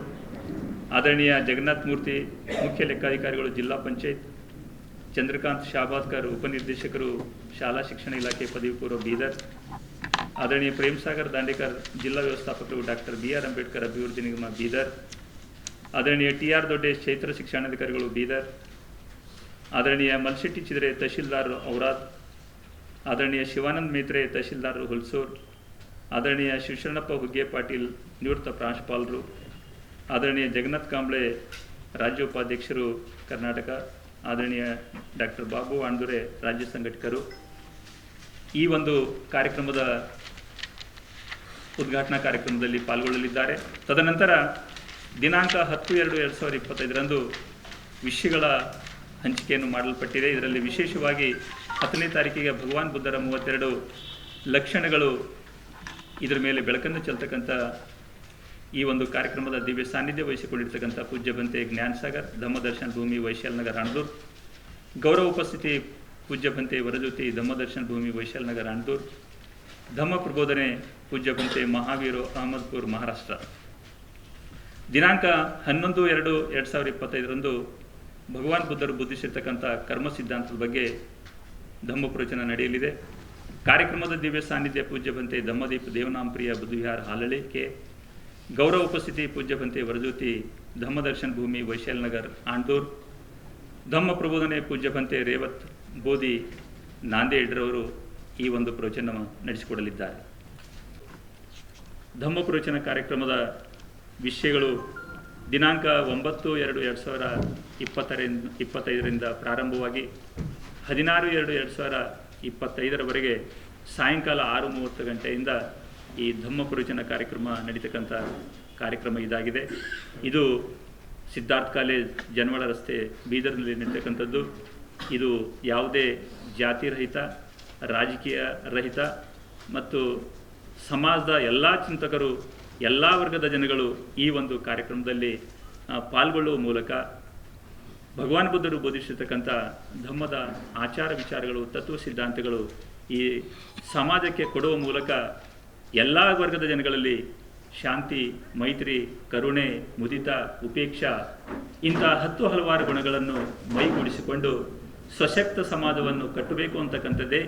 ಆದರಣೀಯ ಜಗನ್ನಾಥ್ ಮೂರ್ತಿ, ಮುಖ್ಯ ಲೆಕ್ಕಾಧಿಕಾರಿಗಳು, ಜಿಲ್ಲಾ ಪಂಚಾಯತ್, ಚಂದ್ರಕಾಂತ್ ಶಾಬಾದ್ಕರ್ ಉಪನಿರ್ದೇಶಕರು, ಶಾಲಾ ಶಿಕ್ಷಣ ಇಲಾಖೆ ಪದವಿ ಪೂರ್ವ ಬೀದರ್, ಆದರಣೀಯ ಪ್ರೇಮ್ ಸಾಗರ್ ದಾಂಡೇಕರ್, ಜಿಲ್ಲಾ ವ್ಯವಸ್ಥಾಪಕರು ಡಾಕ್ಟರ್ ಬಿ ಆರ್ ಅಂಬೇಡ್ಕರ್ ಅಭಿವೃದ್ಧಿ ನಿಗಮ ಬೀದರ್ ಆದರಣೀಯ ಟಿ ಆರ್ ದೊಡ್ಡೆ ಕ್ಷೇತ್ರ ಶಿಕ್ಷಣಾಧಿಕಾರಿಗಳು, ಬೀದರ್. ಆದರಣೀಯ ಮಲ್ಶೆಟ್ಟಿ ಚಿದ್ರೆ, ತಹಶೀಲ್ದಾರ್ ಔರಾದ್. ಆದರಣೀಯ ಶಿವಾನಂದ್ ಮೇತ್ರೆ, ತಹಶೀಲ್ದಾರ್ ಹುಲ್ಸೂರ್. ಆದರಣೀಯ ಶಿವಶರಣಪ್ಪ ಹುಗ್ಗೆ ಪಾಟೀಲ್, ನಿವೃತ್ತ ಪ್ರಾಂಶುಪಾಲರು. ಆದರಣೀಯ ಜಗನ್ನಾಥ್ ಕಾಂಬ್ಳೆ, ರಾಜ್ಯೋಪಾಧ್ಯಕ್ಷರು, ಕರ್ನಾಟಕ. ಆದರಣೀಯ ಡಾಕ್ಟರ್ ಬಾಬು ಆಂಡುರೆ ರಾಜ್ಯ ಸಂಘಟಕರು. ಈ ಒಂದು ಕಾರ್ಯಕ್ರಮದ ಉದ್ಘಾಟನಾ ಕಾರ್ಯಕ್ರಮದಲ್ಲಿ ಪಾಲ್ಗೊಳ್ಳಲಿದ್ದಾರೆ. ತದನಂತರ ದಿನಾಂಕ ಹತ್ತು ಎರಡು ಎರಡು ಸಾವಿರದ ಇಪ್ಪತ್ತೈದರಂದು ವಿಷಯಗಳ ಹಂಚಿಕೆಯನ್ನು ಮಾಡಲ್ಪಟ್ಟಿದೆ. ಇದರಲ್ಲಿ ವಿಶೇಷವಾಗಿ ಹತ್ತನೇ ತಾರೀಕಿಗೆ ಭಗವಾನ್ ಬುದ್ಧರ ಮೂವತ್ತೆರಡು ಲಕ್ಷಣಗಳು ಇದರ ಮೇಲೆ ಬೆಳಕನ್ನು ಚೆಲ್ತಕ್ಕಂಥ ಈ ಒಂದು ಕಾರ್ಯಕ್ರಮದ ದಿವ್ಯ ಸಾನ್ನಿಧ್ಯ ವಹಿಸಿಕೊಂಡಿರ್ತಕ್ಕಂಥ ಪೂಜ್ಯ ಬಂತೆ ಜ್ಞಾನಸಾಗರ್, ಧಮ್ಮದರ್ಶನ್ ಭೂಮಿ, ವೈಶಾಲ್ನಗರ್ ಅಣದೂರ್ ಗೌರವ ಉಪಸ್ಥಿತಿ ಪೂಜ್ಯ ಬಂತೆ ವರಜ್ಯೋತಿ, ಧಮ್ಮದರ್ಶನ್ ಭೂಮಿ, ವೈಶಾಲ್ನಗರ್ ಅಣದೂರ್ ಧಮ್ಮ ಪ್ರಬೋಧನೆ ಪೂಜ್ಯ ಬಂತೆ ಮಹಾವೀರು ಅಹಮದ್ಪುರ್, ಮಹಾರಾಷ್ಟ್ರ. ದಿನಾಂಕ ಹನ್ನೊಂದು ಎರಡು ಎರಡು ಸಾವಿರದ ಇಪ್ಪತ್ತೈದರಂದು ಭಗವಾನ್ ಬುದ್ಧರು ಬುದ್ಧಿಸಿರ್ತಕ್ಕಂಥ ಕರ್ಮ ಸಿದ್ಧಾಂತದ ಬಗ್ಗೆ ಧಮ್ಮ ಪ್ರವಚನ ನಡೆಯಲಿದೆ. ಕಾರ್ಯಕ್ರಮದ ದಿವ್ಯ ಸಾನ್ನಿಧ್ಯ ಪೂಜ್ಯ ಧಮ್ಮದೀಪ ದೇವನಾಂಪ್ರಿಯ ಬುದ್ಧವಿಹಾರ ಹಾಲಳಿ ಕೆ ಗೌರವ ಉಪಸ್ಥಿತಿ ಪೂಜ್ಯ ಬಂತೆ ವರಜ್ಯೋತಿ ಧಮ್ಮದರ್ಶನ್ ಭೂಮಿ ವೈಶಾಲ್ ನಗರ್ ಆಂಡೂರ್ ಧಮ್ಮ ಪ್ರಬೋಧನೆ ಪೂಜ್ಯ ಬಂತೆ ರೇವತ್ ಬೋಧಿ ನಾಂದೇಡ್ರವರು ಈ ಒಂದು ಪ್ರವಚನ ನಡೆಸಿಕೊಡಲಿದ್ದಾರೆ. ಧಮ್ಮ ಪ್ರವಚನ ಕಾರ್ಯಕ್ರಮದ ವಿಷಯಗಳು ದಿನಾಂಕ ಒಂಬತ್ತು ಎರಡು ಎರಡು ಸಾವಿರ ಇಪ್ಪತ್ತರಿಂದ ಇಪ್ಪತ್ತೈದರಿಂದ ಪ್ರಾರಂಭವಾಗಿ ಹದಿನಾರು ಎರಡು ಎರಡು ಸಾವಿರ ಇಪ್ಪತ್ತೈದರವರೆಗೆ ಸಾಯಂಕಾಲ ಆರು ಮೂವತ್ತು ಗಂಟೆಯಿಂದ ಈ ಧಮ್ಮ ಪ್ರವಚನ ಕಾರ್ಯಕ್ರಮ ನಡೀತಕ್ಕಂಥ ಕಾರ್ಯಕ್ರಮ ಇದಾಗಿದೆ. ಇದು ಸಿದ್ಧಾರ್ಥ ಕಾಲೇಜ್ ಜನವಳ ರಸ್ತೆ ಬೀದರ್ನಲ್ಲಿ ನಡೀತಕ್ಕಂಥದ್ದು. ಇದು ಯಾವುದೇ ಜಾತಿ ರಹಿತ ರಾಜಕೀಯ ರಹಿತ ಮತ್ತು ಸಮಾಜದ ಎಲ್ಲ ಚಿಂತಕರು ಎಲ್ಲ ವರ್ಗದ ಜನಗಳು ಈ ಒಂದು ಕಾರ್ಯಕ್ರಮದಲ್ಲಿ ಪಾಲ್ಗೊಳ್ಳುವ ಮೂಲಕ ಭಗವಾನ್ ಬುದ್ಧರು ಬೋಧಿಸಿರ್ತಕ್ಕಂಥ ಧಮ್ಮದ ಆಚಾರ ವಿಚಾರಗಳು, ತತ್ವ ಸಿದ್ಧಾಂತಗಳು ಈ ಸಮಾಜಕ್ಕೆ ಕೊಡುವ ಮೂಲಕ ಎಲ್ಲ ವರ್ಗದ ಜನಗಳಲ್ಲಿ ಶಾಂತಿ, ಮೈತ್ರಿ, ಕರುಣೆ, ಮುದಿತ, ಉಪೇಕ್ಷಾ ಇಂಥ ಹತ್ತು ಹಲವಾರು ಗುಣಗಳನ್ನು ಮೈಗೂಡಿಸಿಕೊಂಡು ಸಶಕ್ತ ಸಮಾಜವನ್ನು ಕಟ್ಟಬೇಕು ಅಂತಕ್ಕಂಥದ್ದೇ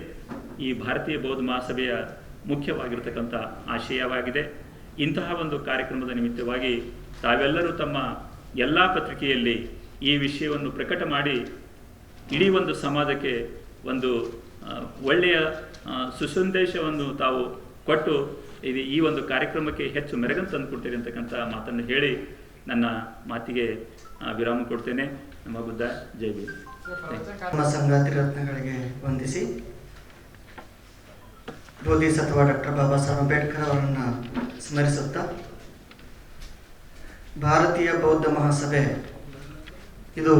ಈ ಭಾರತೀಯ ಬೌದ್ಧ ಮಹಾಸಭೆಯ ಮುಖ್ಯವಾಗಿರ್ತಕ್ಕಂಥ ಆಶಯವಾಗಿದೆ. ಇಂತಹ ಒಂದು ಕಾರ್ಯಕ್ರಮದ ನಿಮಿತ್ತವಾಗಿ ತಾವೆಲ್ಲರೂ ತಮ್ಮ ಎಲ್ಲ ಪತ್ರಿಕೆಯಲ್ಲಿ ಈ ವಿಷಯವನ್ನು ಪ್ರಕಟ ಮಾಡಿ ಇಡೀ ಒಂದು ಸಮಾಜಕ್ಕೆ ಒಂದು ಒಳ್ಳೆಯ ಸುಸಂದೇಶವನ್ನು ತಾವು ಕೊಟ್ಟು ಇದು ಈ ಒಂದು ಕಾರ್ಯಕ್ರಮಕ್ಕೆ ಹೆಚ್ಚು ಮೆರಗನ್ನು ತಂದುಕೊಡ್ತೀರಿ ಅಂತಕ್ಕಂಥ ಮಾತನ್ನು ಹೇಳಿ ನನ್ನ ಮಾತಿಗೆ ವಿರಾಮ ಕೊಡ್ತೇನೆ. ನಮ್ಮ ಬುದ್ಧ, ಜೈ ಬಿ ಸಂಗಾತಿ ರತ್ನಗಳಿಗೆ ವಂದಿಸಿ. ಬೋಧಿಸತ್ವ ಡಾಕ್ಟರ್ ಬಾಬಾ ಸಾಹೇಬ್ ಅಂಬೇಡ್ಕರ್ ಅವರನ್ನು ಸ್ಮರಿಸುತ್ತಾ? ಭಾರತೀಯ ಬೌದ್ಧ ಮಹಾಸಭೆ. ಇದು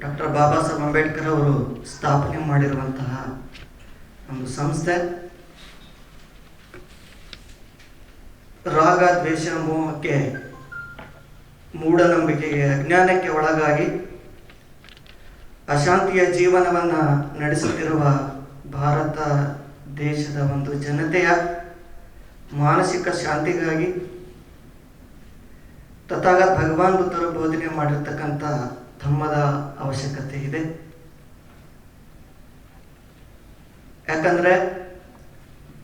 ಡಾಕ್ಟರ್ ಬಾಬಾ ಸಾಹೇಬ್ ಅಂಬೇಡ್ಕರ್ ಅವರು ಸ್ಥಾಪನೆ ಮಾಡಿರುವಂತಹ ಒಂದು ಸಂಸ್ಥೆ. ರಾಗ ದ್ವೇಷ ಮೋಹಕ್ಕೆ ಮೂಢನಂಬಿಕೆಗೆ ಅಜ್ಞಾನಕ್ಕೆ ಒಳಗಾಗಿ ಅಶಾಂತಿಯ ಜೀವನವನ್ನು ನಡೆಸುತ್ತಿರುವ ಭಾರತ ದೇಶದ ಒಂದು ಜನತೆಯ ಮಾನಸಿಕ ಶಾಂತಿಗಾಗಿ ತಥಾಗತ ಭಗವಾನ್ ಬುದ್ಧರು ಬೋಧನೆ ಮಾಡಿರ್ತಕ್ಕಂಥ ಧಮ್ಮದ ಅವಶ್ಯಕತೆ ಇದೆ. ಯಾಕಂದ್ರೆ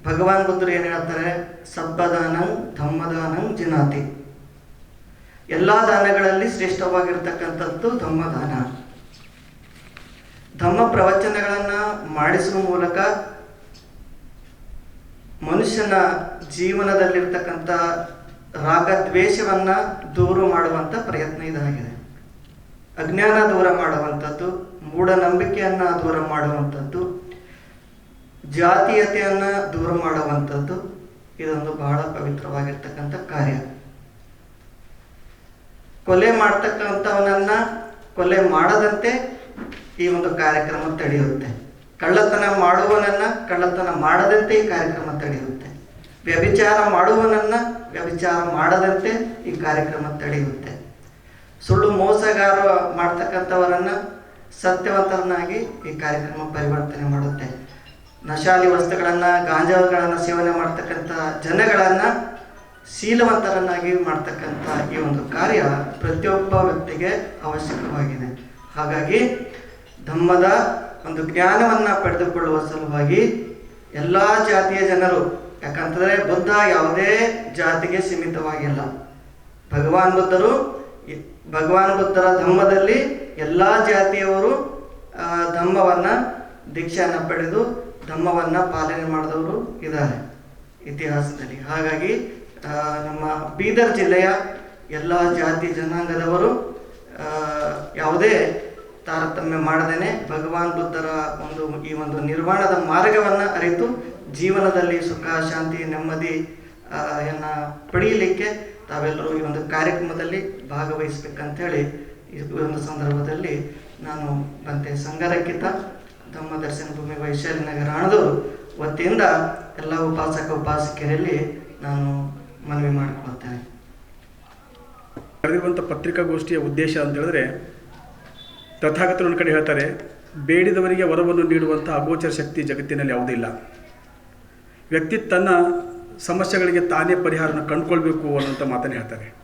ಭಗವಾನ್ ಬುದ್ಧರು ಏನು ಹೇಳ್ತಾರೆ? ಸಬ್ಬದಾನಂ ಧಮ್ಮದಾನಂ ಜಿನಾತಿ. ಎಲ್ಲ ದಾನಗಳಲ್ಲಿ ಶ್ರೇಷ್ಠವಾಗಿರ್ತಕ್ಕಂಥದ್ದು ಧಮ್ಮದಾನ ಧಮ್ಮ ಪ್ರವಚನಗಳನ್ನು ಮಾಡಿಸುವ ಮೂಲಕ ಮನುಷ್ಯನ ಜೀವನದಲ್ಲಿರ್ತಕ್ಕಂಥ ರಾಗದ್ವೇಷವನ್ನ ದೂರ ಮಾಡುವಂತ ಪ್ರಯತ್ನ ಇದಾಗಿದೆ. ಅಜ್ಞಾನ ದೂರ ಮಾಡುವಂಥದ್ದು, ಮೂಢನಂಬಿಕೆಯನ್ನ ದೂರ ಮಾಡುವಂಥದ್ದು, ಜಾತೀಯತೆಯನ್ನ ದೂರ ಮಾಡುವಂಥದ್ದು, ಇದೊಂದು ಬಹಳ ಪವಿತ್ರವಾಗಿರ್ತಕ್ಕಂಥ ಕಾರ್ಯ. ಕೊಲೆ ಮಾಡ್ತಕ್ಕಂಥವನನ್ನ ಕೊಲೆ ಮಾಡದಂತೆ ಈ ಒಂದು ಕಾರ್ಯಕ್ರಮ ತಡೆಯುತ್ತೆ. ಕಳ್ಳತನ ಮಾಡುವನನ್ನ ಕಳ್ಳತನ ಮಾಡದಂತೆ ಈ ಕಾರ್ಯಕ್ರಮ ತಡೆಯುತ್ತೆ. ವ್ಯಭಿಚಾರ ಮಾಡುವನನ್ನ ವ್ಯಭಿಚಾರ ಮಾಡದಂತೆ ಈ ಕಾರ್ಯಕ್ರಮ ತಡೆಯುತ್ತೆ. ಸುಳ್ಳು ಮೋಸಗಾರ ಮಾಡ್ತಕ್ಕಂಥವರನ್ನು ಸತ್ಯವಂತರನ್ನಾಗಿ ಈ ಕಾರ್ಯಕ್ರಮ ಪರಿವರ್ತನೆ ಮಾಡುತ್ತೆ. ನಶಾಲಿ ವಸ್ತುಗಳನ್ನು, ಗಾಂಜಾಗಳನ್ನ ಸೇವನೆ ಮಾಡ್ತಕ್ಕಂಥ ಜನಗಳನ್ನ ಶೀಲವಂತರನ್ನಾಗಿ ಮಾಡ್ತಕ್ಕಂಥ ಈ ಒಂದು ಕಾರ್ಯ ಪ್ರತಿಯೊಬ್ಬ ವ್ಯಕ್ತಿಗೆ ಅವಶ್ಯಕವಾಗಿದೆ. ಹಾಗಾಗಿ ಧಮ್ಮದ ಒಂದು ಜ್ಞಾನವನ್ನ ಪಡೆದುಕೊಳ್ಳುವ ಸಲುವಾಗಿ ಎಲ್ಲ ಜಾತಿಯ ಜನರು ಯಾಕಂತಂದ್ರೆ ಬುದ್ಧ ಯಾವುದೇ ಜಾತಿಗೆ ಸೀಮಿತವಾಗಿಲ್ಲ. ಭಗವಾನ್ ಬುದ್ಧರು ಭಗವಾನ್ ಬುದ್ಧರ ಧಮ್ಮದಲ್ಲಿ ಎಲ್ಲ ಜಾತಿಯವರು ಧಮ್ಮವನ್ನ ದೀಕ್ಷೆಯನ್ನ ಪಡೆದು ಧಮ್ಮವನ್ನ ಪಾಲನೆ ಮಾಡಿದವರು ಇದ್ದಾರೆ ಇತಿಹಾಸದಲ್ಲಿ. ಹಾಗಾಗಿ ನಮ್ಮ ಬೀದರ್ ಜಿಲ್ಲೆಯ ಎಲ್ಲ ಜಾತಿ ಜನಾಂಗದವರು ಯಾವುದೇ ತಾರತಮ್ಯ ಮಾಡದೇನೆ ಭಗವಾನ್ ಬುದ್ಧರ ಒಂದು ಈ ಒಂದು ನಿರ್ವಾಣದ ಮಾರ್ಗವನ್ನ ಅರಿತು ಜೀವನದಲ್ಲಿ ಸುಖ ಶಾಂತಿ ನೆಮ್ಮದಿ ಆ, ಯನ್ನ ಪಡೆಯಲಿಕ್ಕೆ ತಾವೆಲ್ಲರೂ ಈ ಒಂದು ಕಾರ್ಯಕ್ರಮದಲ್ಲಿ ಭಾಗವಹಿಸ್ಬೇಕಂತ ಹೇಳಿ ಈ ಒಂದು ಸಂದರ್ಭದಲ್ಲಿ ನಾನು ಬಂತೆ ಸಂಗರಕ್ಕಿತ ಧಮ್ಮ ದರ್ಶನ ಭೂಮಿ ವೈಶಾಲಿ ನಗರ ಹಣದವರು ವತಿಯಿಂದ ಎಲ್ಲ ಉಪಾಸಕ ಉಪಾಸಕಿಯರಲ್ಲಿ ನಾನು ಮನವಿ ಮಾಡಿಕೊಳ್ತೇನೆ. ನಡೆದಿರುವಂಥ ಪತ್ರಿಕಾಗೋಷ್ಠಿಯ ಉದ್ದೇಶ ಅಂತ ಹೇಳಿದ್ರೆ ತಥಾಗತರು ಒಂದು ಕಡೆ ಹೇಳ್ತಾರೆ ಬೇಡಿದವರಿಗೆ ವರವನ್ನು ನೀಡುವಂಥ ಅಗೋಚರ ಶಕ್ತಿ ಜಗತ್ತಿನಲ್ಲಿ ಯಾವುದೂ ಇಲ್ಲ. ವ್ಯಕ್ತಿ ತನ್ನ ಸಮಸ್ಯೆಗಳಿಗೆ ತಾನೇ ಪರಿಹಾರನ ಕಂಡುಕೊಳ್ಬೇಕು ಅನ್ನೋಂಥ ಮಾತನ್ನು ಹೇಳ್ತಾರೆ.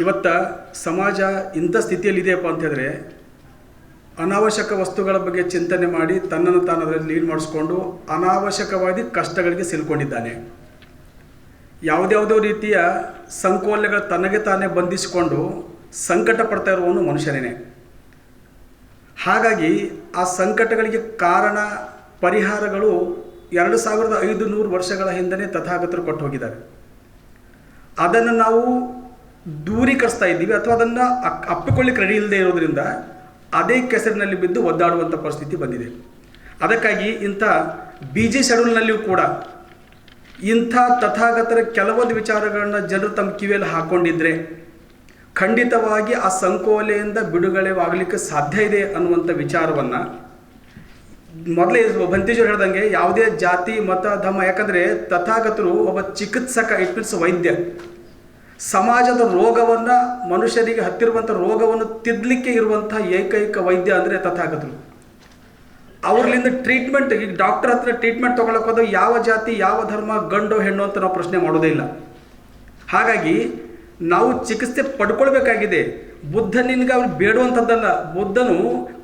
ಇವತ್ತ ಸಮಾಜ ಇಂಥ ಸ್ಥಿತಿಯಲ್ಲಿದೆಯಪ್ಪ ಅಂತ ಹೇಳಿದ್ರೆ ಅನಾವಶ್ಯಕ ವಸ್ತುಗಳ ಬಗ್ಗೆ ಚಿಂತನೆ ಮಾಡಿ ತನ್ನನ್ನು ತಾನು ಅದರಲ್ಲಿ ಲೀಡ್ ಮಾಡಿಸ್ಕೊಂಡು ಅನಾವಶ್ಯಕವಾಗಿ ಕಷ್ಟಗಳಿಗೆ ಸಿಲ್ಕೊಂಡಿದ್ದಾನೆ. ಯಾವುದ್ಯಾವುದೋ ರೀತಿಯ ಸಂಕೋಲೆಗಳು ತನಗೆ ತಾನೇ ಬಂಧಿಸಿಕೊಂಡು ಸಂಕಟ ಪಡ್ತಾ ಇರುವವನು ಮನುಷ್ಯನೇ ಹಾಗಾಗಿ ಆ ಸಂಕಟಗಳಿಗೆ ಕಾರಣ ಪರಿಹಾರಗಳು ಎರಡು ಸಾವಿರದ ಐದು ನೂರು ವರ್ಷಗಳ ಹಿಂದೆ ತಥಾಗತರು ಕೊಟ್ಟು ಹೋಗಿದ್ದಾರೆ ಅದನ್ನು ನಾವು ದೂರೀಕರಿಸ್ತಾ ಇದ್ದೀವಿ ಅಥವಾ ಅದನ್ನು ಅಕ್ ಅಪ್ಪಿಕೊಳ್ಳಿಕ್ಕೆ ರೆಡಿ ಇಲ್ಲದೆ ಇರೋದ್ರಿಂದ ಅದೇ ಕೆಸರಿನಲ್ಲಿ ಬಿದ್ದು ಒದ್ದಾಡುವಂಥ ಪರಿಸ್ಥಿತಿ ಬಂದಿದೆ. ಅದಕ್ಕಾಗಿ ಇಂಥ ಬಿ ಜಿ ಶೆಡ್ಯೂಲ್ನಲ್ಲಿಯೂ ಕೂಡ ಇಂಥ ತಥಾಗತರ ಕೆಲವೊಂದು ವಿಚಾರಗಳನ್ನ ಜನರು ತಮ್ಮ ಕಿವಿಯಲ್ಲಿ ಹಾಕ್ಕೊಂಡಿದ್ರೆ ಖಂಡಿತವಾಗಿ ಆ ಸಂಕೋಲೆಯಿಂದ ಬಿಡುಗಡೆ ಆಗಲಿಕ್ಕೆ ಸಾಧ್ಯ ಇದೆ ಅನ್ನುವಂಥ ವಿಚಾರವನ್ನು ಮೊದಲೇ ಬಂತೇಶ್ವರ್ ಹೇಳ್ದಂಗೆ ಯಾವುದೇ ಜಾತಿ, ಮತ, ಧರ್ಮ, ಯಾಕಂದರೆ ತಥಾಗತರು ಒಬ್ಬ ಚಿಕಿತ್ಸಕ ಇಟ್ ಮೀನ್ಸ್ ವೈದ್ಯ. ಸಮಾಜದ ರೋಗವನ್ನು ಮನುಷ್ಯರಿಗೆ ಹತ್ತಿರುವಂಥ ರೋಗವನ್ನು ತಿದ್ದಲಿಕ್ಕೆ ಇರುವಂಥ ಏಕೈಕ ವೈದ್ಯ ಅಂದರೆ ತಥಾಗತರು. ಅವ್ರಲಿಂದ ಟ್ರೀಟ್ಮೆಂಟ್ ಈಗ ಡಾಕ್ಟರ್ ಹತ್ರ ಟ್ರೀಟ್ಮೆಂಟ್ ತೊಗೊಳಕ್ಕೆ ಯಾವ ಜಾತಿ, ಯಾವ ಧರ್ಮ, ಗಂಡು, ಹೆಣ್ಣು ಅಂತ ನಾವು ಪ್ರಶ್ನೆ ಮಾಡೋದೇ ಇಲ್ಲ. ಹಾಗಾಗಿ ನಾವು ಚಿಕಿತ್ಸೆ ಪಡ್ಕೊಳ್ಬೇಕಾಗಿದೆ. ಬುದ್ಧ ನಿನಗೆ ಅವ್ರು ಬೇಡುವಂಥದ್ದಲ್ಲ. ಬುದ್ಧನು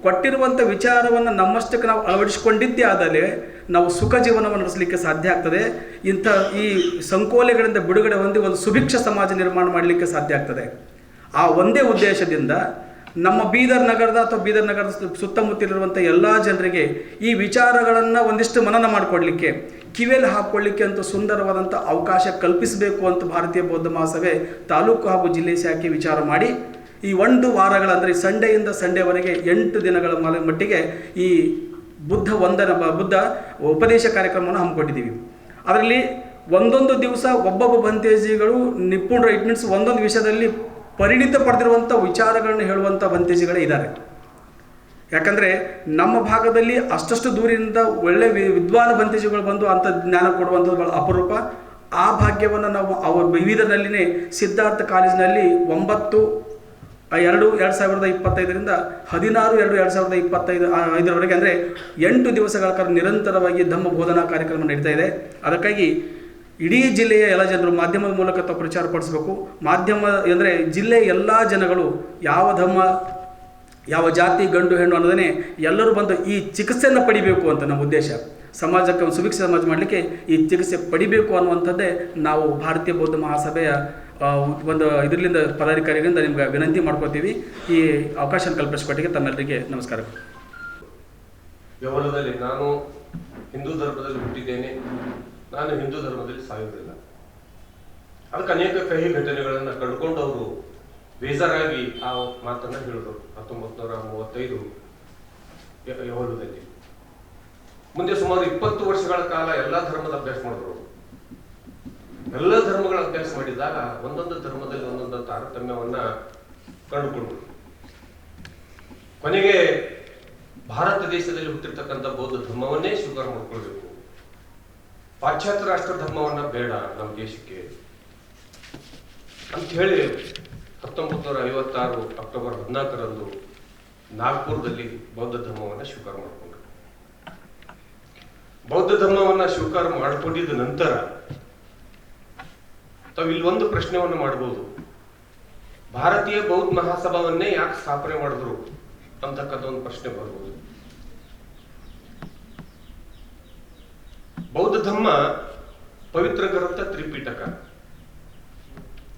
ಕೊಟ್ಟಿರುವಂಥ ವಿಚಾರವನ್ನು ನಮ್ಮಷ್ಟಕ್ಕೆ ನಾವು ಅಳವಡಿಸಿಕೊಂಡಿದ್ದೇ ಆದಲ್ಲಿ ನಾವು ಸುಖ ಜೀವನವನ್ನು ನಡೆಸಲಿಕ್ಕೆ ಸಾಧ್ಯ ಆಗ್ತದೆ. ಇಂಥ ಈ ಸಂಕೋಲೆಗಳಿಂದ ಬಿಡುಗಡೆ ಹೊಂದಿ ಒಂದು ಸುಭಿಕ್ಷ ಸಮಾಜ ನಿರ್ಮಾಣ ಮಾಡಲಿಕ್ಕೆ ಸಾಧ್ಯ ಆಗ್ತದೆ. ಆ ಒಂದೇ ಉದ್ದೇಶದಿಂದ ನಮ್ಮ ಬೀದರ್ ನಗರದ ಅಥವಾ ಬೀದರ್ ನಗರದ ಸುತ್ತಮುತ್ತಲಿರುವಂಥ ಎಲ್ಲ ಜನರಿಗೆ ಈ ವಿಚಾರಗಳನ್ನು ಒಂದಿಷ್ಟು ಮನನ ಮಾಡಿಕೊಡ್ಲಿಕ್ಕೆ ಕಿವಿಯಲ್ಲಿ ಹಾಕ್ಕೊಳ್ಳಿಕ್ಕೆ ಅಂತ ಸುಂದರವಾದಂಥ ಅವಕಾಶ ಕಲ್ಪಿಸಬೇಕು ಅಂತ ಭಾರತೀಯ ಬೌದ್ಧ ಮಹಾಸಭೆ ತಾಲೂಕು ಹಾಗೂ ಜಿಲ್ಲೆ ಶಾಖೆ ವಿಚಾರ ಮಾಡಿ, ಈ ಒಂದು ವಾರಗಳ ಅಂದರೆ ಸಂಡೆಯಿಂದ ಸಂಡೆವರೆಗೆ ಎಂಟು ದಿನಗಳ ಮಟ್ಟಿಗೆ ಈ ಬುದ್ಧ ವಂದನ ಬುದ್ಧ ಉಪದೇಶ ಕಾರ್ಯಕ್ರಮವನ್ನು ಹಮ್ಮಿಕೊಂಡಿದ್ದೀವಿ. ಅದರಲ್ಲಿ ಒಂದೊಂದು ದಿವಸ ಒಬ್ಬೊಬ್ಬ ಬಂತೇಜಿಗಳು ನಿಪುಣರು, ಇಟ್ ಮೀನ್ಸ್ ಒಂದೊಂದು ವಿಷಯದಲ್ಲಿ ಪರಿಣಿತ ಪಡೆದಿರುವಂಥ ವಿಚಾರಗಳನ್ನು ಹೇಳುವಂಥ ಬಂತೇಜಿಗಳೇ ಇದ್ದಾರೆ. ಯಾಕಂದರೆ ನಮ್ಮ ಭಾಗದಲ್ಲಿ ಅಷ್ಟಷ್ಟು ದೂರಿನಿಂದ ಒಳ್ಳೆ ವಿ- ವಿದ್ವಾನ ಬಂತೇಜಿಗಳು ಬಂದು ಅಂಥ ಜ್ಞಾನ ಕೊಡುವಂಥದ್ದು ಭಾಳ ಅಪರೂಪ. ಆ ಭಾಗ್ಯವನ್ನು ನಾವು ಅವರ ವಿವಿಧದಲ್ಲಿನೇ ಸಿದ್ಧಾರ್ಥ ಕಾಲೇಜಿನಲ್ಲಿ ಒಂಬತ್ತು, ಎರಡು ಎರಡು ಸಾವಿರದ ಇಪ್ಪತ್ತೈದರಿಂದ ಹದಿನಾರು, ಎರಡು ಎರಡು ಸಾವಿರದ ಇಪ್ಪತ್ತೈದು ಐದರವರೆಗೆ ಅಂದರೆ ಎಂಟು ದಿವಸಗಳ ಕಾಲ ನಿರಂತರವಾಗಿ ಧಮ್ಮ ಬೋಧನಾ ಕಾರ್ಯಕ್ರಮ ನಡೀತಾ ಇದೆ. ಅದಕ್ಕಾಗಿ ಇಡೀ ಜಿಲ್ಲೆಯ ಎಲ್ಲ ಜನರು ಮಾಧ್ಯಮದ ಮೂಲಕ ತಾವು ಪ್ರಚಾರ ಪಡಿಸಬೇಕು. ಮಾಧ್ಯಮ ಅಂದರೆ ಜಿಲ್ಲೆಯ ಎಲ್ಲ ಜನಗಳು ಯಾವ ಧರ್ಮ ಯಾವ ಜಾತಿ, ಗಂಡು, ಹೆಣ್ಣು ಅನ್ನೋದನ್ನೇ ಎಲ್ಲರೂ ಬಂದು ಈ ಚಿಕಿತ್ಸೆಯನ್ನು ಪಡಿಬೇಕು ಅಂತ ನಮ್ಮ ಉದ್ದೇಶ. ಸಮಾಜಕ್ಕೆ ಒಂದು ಸುಭಿಕ್ಷ ಸಮಾಜ ಮಾಡಲಿಕ್ಕೆ ಈ ಚಿಕಿತ್ಸೆ ಪಡಿಬೇಕು ಅನ್ನುವಂಥದ್ದೇ ನಾವು ಭಾರತೀಯ ಬೌದ್ಧ ಮಹಾಸಭೆಯ ಒಂದು ಇದರಿಂದ ಪದಾಧಿಕಾರಿಗಳಿಂದ ನಿಮ್ಗೆ ವಿನಂತಿ ಮಾಡ್ಕೋತೀವಿ ಈ ಅವಕಾಶ ಕಲ್ಪಿಸಿಕೊಟ್ಟಿಗೆ ತಮ್ಮೆಲ್ಲರಿಗೆ ನಮಸ್ಕಾರ. ವ್ಯವಹಾರದಲ್ಲಿ ನಾನು ಹಿಂದೂ ಧರ್ಮದಲ್ಲಿ ಹುಟ್ಟಿದ್ದೇನೆ. ನಾನು ಹಿಂದೂ ಧರ್ಮದಲ್ಲಿ ಸಾಯುವುದಿಲ್ಲ. ಅದಕ್ಕೆ ಅನೇಕ ಕಹಿ ಘಟನೆಗಳನ್ನು ಕಂಡುಕೊಂಡು ಅವರು ಬೇಜಾರಾಗಿ ಆ ಮಾತನ್ನ ಹೇಳಿದರು ಹತ್ತೊಂಬತ್ತು ನೂರ ಮೂವತ್ತೈದು ಮುಂದೆ ಸುಮಾರು ಇಪ್ಪತ್ತು ವರ್ಷಗಳ ಕಾಲ ಎಲ್ಲ ಧರ್ಮದ ಅಭ್ಯಾಸ ಮಾಡಿದ್ರು. ಎಲ್ಲ ಧರ್ಮಗಳ ಅಭ್ಯಾಸ ಮಾಡಿದಾಗ ಒಂದೊಂದು ಧರ್ಮದಲ್ಲಿ ಒಂದೊಂದು ತಾರತಮ್ಯವನ್ನ ಕಂಡುಕೊಂಡ್ರು. ಕೊನೆಗೆ ಭಾರತ ದೇಶದಲ್ಲಿ ಹುಟ್ಟಿರ್ತಕ್ಕಂಥ ಬೌದ್ಧ ಧರ್ಮವನ್ನೇ ಸ್ವೀಕಾರ ಮಾಡ್ಕೊಳ್ಬೇಕು. ಪಾಶ್ಚಾತ್ಯ ರಾಷ್ಟ್ರ ಧರ್ಮವನ್ನ ಬೇಡ ನಮ್ಮ ದೇಶಕ್ಕೆ. ಅಂತ ಹೇಳಿ ಹತ್ತೊಂಬತ್ತು ನೂರ ಐವತ್ತಾರು ಅಕ್ಟೋಬರ್ ಹದಿನಾಲ್ಕರಂದು ನಾಗ್ಪುರದಲ್ಲಿ ಬೌದ್ಧ ಧರ್ಮವನ್ನು ಸ್ವೀಕಾರ ಮಾಡಿಕೊಂಡ್ರು. ಬೌದ್ಧ ಧರ್ಮವನ್ನು ಸ್ವೀಕಾರ ಮಾಡಿಕೊಂಡಿದ್ದ ನಂತರ ತಾವು ಒಂದು ಪ್ರಶ್ನೆವನ್ನು ಮಾಡಬಹುದು ಭಾರತೀಯ ಬೌದ್ಧ ಮಹಾಸಭಾವನ್ನೇ ಯಾಕೆ ಸ್ಥಾಪನೆ ಮಾಡಿದ್ರು ಅಂತಕ್ಕಂಥ ಒಂದು ಪ್ರಶ್ನೆ ಬರ್ಬೋದು. ಬೌದ್ಧ ಧರ್ಮ ಪವಿತ್ರ ಗ್ರಂಥ ತ್ರಿಪೀಠಕ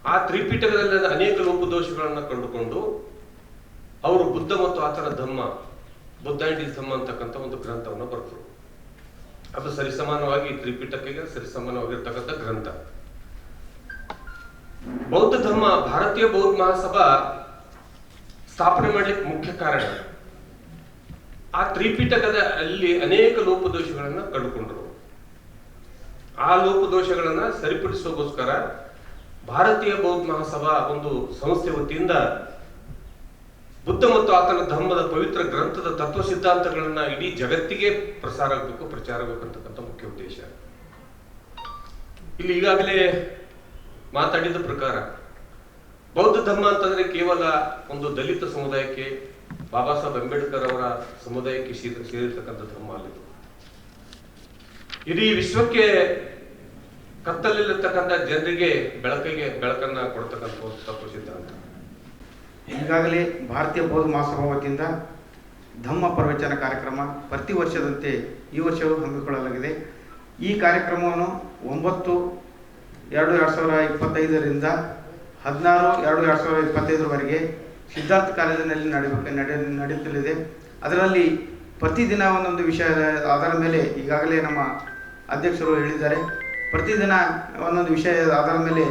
ಆ ತ್ರಿಪೀಠದಲ್ಲಿ ಅನೇಕ ಲೋಪದೋಷಗಳನ್ನು ಕಂಡುಕೊಂಡು ಅವರು ಬುದ್ಧ ಮತ್ತು ಆತನ ಧಮ್ಮ ಬುದ್ಧ ಅಂಡ್ ಧಮ್ಮ ಅಂತಕ್ಕಂಥ ಒಂದು ಗ್ರಂಥವನ್ನು ಬರೆದರು. ಅದು ಸರಿಸಮಾನವಾಗಿ ತ್ರಿಪೀಠಕ್ಕೆ ಸರಿಸಮಾನವಾಗಿರ್ತಕ್ಕಂಥ ಗ್ರಂಥ. ಬೌದ್ಧ ಧರ್ಮ, ಭಾರತೀಯ ಬೌದ್ಧ ಮಹಾಸಭಾ ಸ್ಥಾಪನೆ ಮಾಡಲಿಕ್ಕೆ ಮುಖ್ಯ ಕಾರಣ ಆ ತ್ರಿಪೀಠಕದ ಅಲ್ಲಿ ಅನೇಕ ಲೋಪದೋಷಗಳನ್ನ ಕಂಡುಕೊಂಡರು. ಆ ಲೋಪದೋಷಗಳನ್ನ ಸರಿಪಡಿಸೋಗೋಸ್ಕರ ಭಾರತೀಯ ಬೌದ್ಧ ಮಹಾಸಭಾ ಒಂದು ಸಂಸ್ಥೆ ವತಿಯಿಂದ ಬುದ್ಧ ಮತ್ತು ಆತನ ಧರ್ಮದ ಪವಿತ್ರ ಗ್ರಂಥದ ತತ್ವ ಸಿದ್ಧಾಂತಗಳನ್ನ ಇಡೀ ಜಗತ್ತಿಗೆ ಪ್ರಸಾರ ಆಗಬೇಕು, ಪ್ರಚಾರ ಆಗಬೇಕು ಅಂತಕ್ಕಂಥ ಮುಖ್ಯ ಉದ್ದೇಶ. ಇಲ್ಲಿ ಈಗಾಗಲೇ ಮಾತಾಡಿದ ಪ್ರಕಾರ ಬೌದ್ಧ ಧರ್ಮ ಅಂತಂದ್ರೆ ಕೇವಲ ಒಂದು ದಲಿತ ಸಮುದಾಯಕ್ಕೆ, ಬಾಬಾ ಸಾಹೇಬ್ ಅಂಬೇಡ್ಕರ್ ಅವರ ಸಮುದಾಯಕ್ಕೆ ಸೇರಿ- ಸೇರಿರ್ತಕ್ಕಂಥ ಧರ್ಮ ಅಲ್ಲಿದು ಇಡೀ ವಿಶ್ವಕ್ಕೆ ಕತ್ತಲಲ್ಲಿರ್ತಕ್ಕಂಥ ಜನರಿಗೆ ಬೆಳಕಿಗೆ ಬೆಳಕನ್ನ ಕೊಡ್ತಕ್ಕಂಥ ಸಿದ್ಧಾಂತ ಈಗಾಗಲೇ ಭಾರತೀಯ ಬೌದ್ಧ ಮಹಾಸಭಾ ವತಿಯಿಂದ ಧಮ್ಮ ಪ್ರವಚನ ಕಾರ್ಯಕ್ರಮ ಪ್ರತಿ ವರ್ಷದಂತೆ ಈ ವರ್ಷವೂ ಹಮ್ಮಿಕೊಳ್ಳಲಾಗಿದೆ. ಈ ಕಾರ್ಯಕ್ರಮವನ್ನು ಒಂಬತ್ತು ಎರಡು ಎರಡು ಸಾವಿರ ಇಪ್ಪತ್ತೈದರಿಂದ ಹದಿನಾರು ಎರಡು ಎರಡು ಸಾವಿರದ ಇಪ್ಪತ್ತೈದರವರೆಗೆ ಸಿದ್ಧಾರ್ಥ ಕಾಲೇಜಿನಲ್ಲಿ ನಡೆಯಬೇಕು, ನಡೆ, ನಡೆಯುತ್ತಲಿದೆ. ಅದರಲ್ಲಿ ಪ್ರತಿದಿನ ಒಂದೊಂದು ವಿಷಯ ಅದರ ಮೇಲೆ ಈಗಾಗಲೇ ನಮ್ಮ ಅಧ್ಯಕ್ಷರು ಹೇಳಿದ್ದಾರೆ. ಪ್ರತಿದಿನ ಒಂದೊಂದು ವಿಷಯದ ಆಧಾರದ ಮೇಲೆ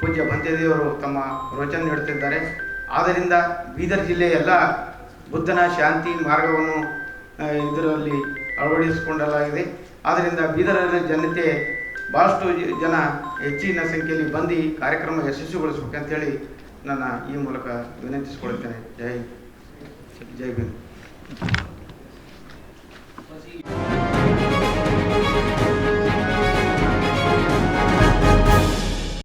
ಪೂಜ್ಯ ಭಂತೇದೇವರು ತಮ್ಮ ರೋಚನೆ ನೀಡುತ್ತಿದ್ದಾರೆ. ಆದ್ದರಿಂದ ಬೀದರ್ ಜಿಲ್ಲೆಯ ಎಲ್ಲ ಬುದ್ಧನ ಶಾಂತಿ ಮಾರ್ಗವನ್ನು ಇದರಲ್ಲಿ ಅಳವಡಿಸಿಕೊಂಡಲಾಗಿದೆ. ಆದ್ದರಿಂದ ಬೀದರ ಜನತೆ ಭಾಳಷ್ಟು ಜನ ಹೆಚ್ಚಿನ ಸಂಖ್ಯೆಯಲ್ಲಿ ಬಂದು ಕಾರ್ಯಕ್ರಮ ಯಶಸ್ವಿಗೊಳಿಸ್ಬೇಕಂತೇಳಿ ನನ್ನ ಈ ಮೂಲಕ ವಿನಂತಿಸಿಕೊಳ್ಳುತ್ತೇನೆ. ಜೈ ಜೈ ಭೀಮ್.